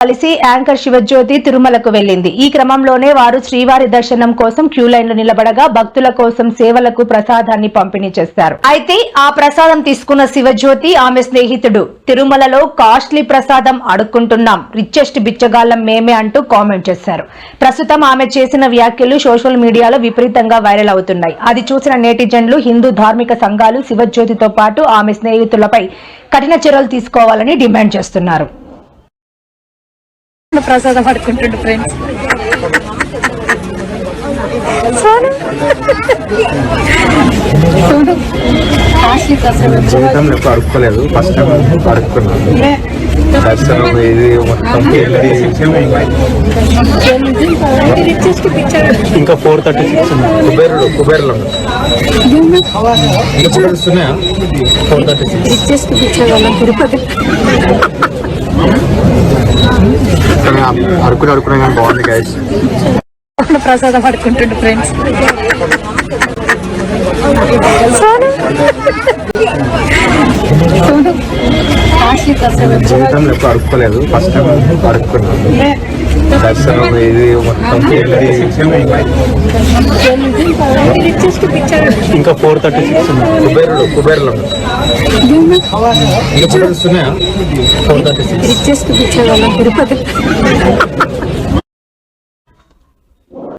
కలిసి యాంకర్ శివజ్యోతి తిరుమలకు వెళ్ళింది ఈ క్రమంలోనే వారు శ్రీవారి దర్శనం కోసం క్యూ లైన్లో నిలబడగా భక్తుల కోసం సేవలకు ప్రసాదాన్ని పంపిణీ చేశారు. అయితే ఆ ప్రసాదం తీసుకున్న శివజ్యోతి ఆమె స్నేహితుడు. తిరుమలలో కాస్ట్లీ ప్రసాదం అడుక్కుంటున్నాం. రిచెస్ట్ బిచ్చగాళ్ళం మేమే అంటూ కామెంట్ చేశారు. ప్రస్తుతం ఆమె చేసిన వ్యాఖ్యలు సోషల్ మీడియాలో విపరీతంగా వైరల్ అవుతున్నాయి. అది చూసిన నేటిజన్లు హిందూ ధార్మిక సంఘాలు శివజ్యోతితో పాటు ఆమె స్నేహితులపై కఠిన చర్యలు తీసుకోవాలని డిమాండ్ చేస్తున్నారు. ప్రసాదం పడుకుంటుండు ఫ్రెండ్స్ చూడు జీవితంలో అడుక్కోలేదు. First time అడుక్కున్నాను. దర్శనం ఇది మొత్తం రిచెస్ట్ పిక్చర్ ఇంకా ఫోర్ థర్టీ సిక్స్ కుబేరులో ఉన్నాయా ఫోర్ థర్టీ సిక్స్ తిరుపతి కానీ అడుక్కుని అడుక్కునే కానీ బాగుంది గైస్ ప్రసాదం పడుకుంటుండు ఫ్రెండ్స్ జీవితంలో ఎప్పుడు అడుక్కోలేదు ఫస్ట్ టైం అడుక్కున్నాను దర్శనం ఇది మొత్తం ఇంకా ఫోర్ థర్టీ సిక్స్ కుబేరుడు కుబేరులో. ఇంకా కుబేర్స్ ఉన్నాయా four thirty six richest picture వల్ల తిరుపతి